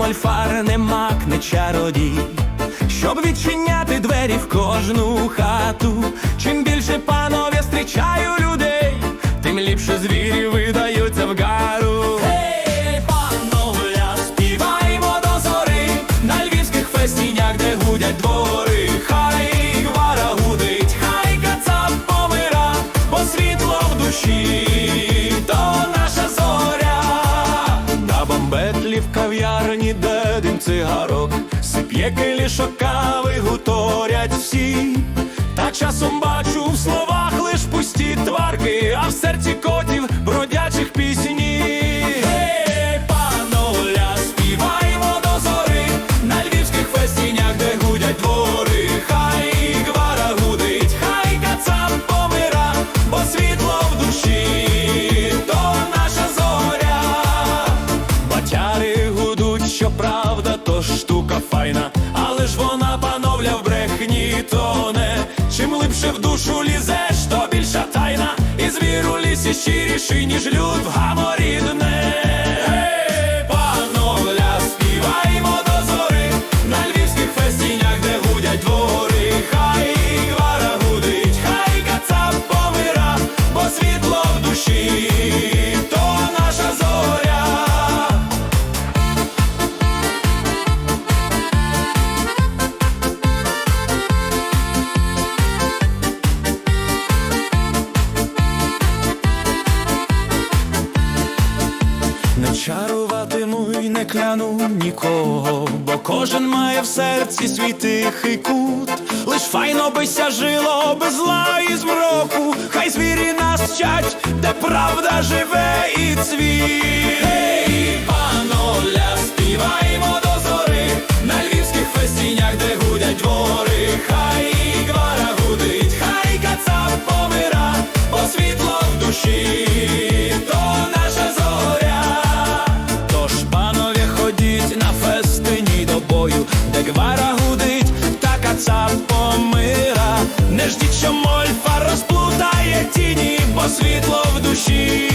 мольфар, не мак, не чародій, щоб відчиняти двері в кожну хату. Чим більше панове зустрічаю цигарок, сип'є килішок кави, гуторять всі. Та часом бачу в словах лиш пусті тварки, а в серці штука файна, але ж вона, пановля, в брехні тоне. Чим глибше в душу лізеш, то більша тайна, і звір у лісі щиріший, ніж люд в гаморідне. Пановля, співаємо до зори на львівських фестінях, де гудять двори. Не чаруватиму й не кляну нікого, бо кожен має в серці свій тихий кут. Лиш файно бися жило без зла і змроку, хай звірі нас чать, де правда живе і цвіт. Світло в душі,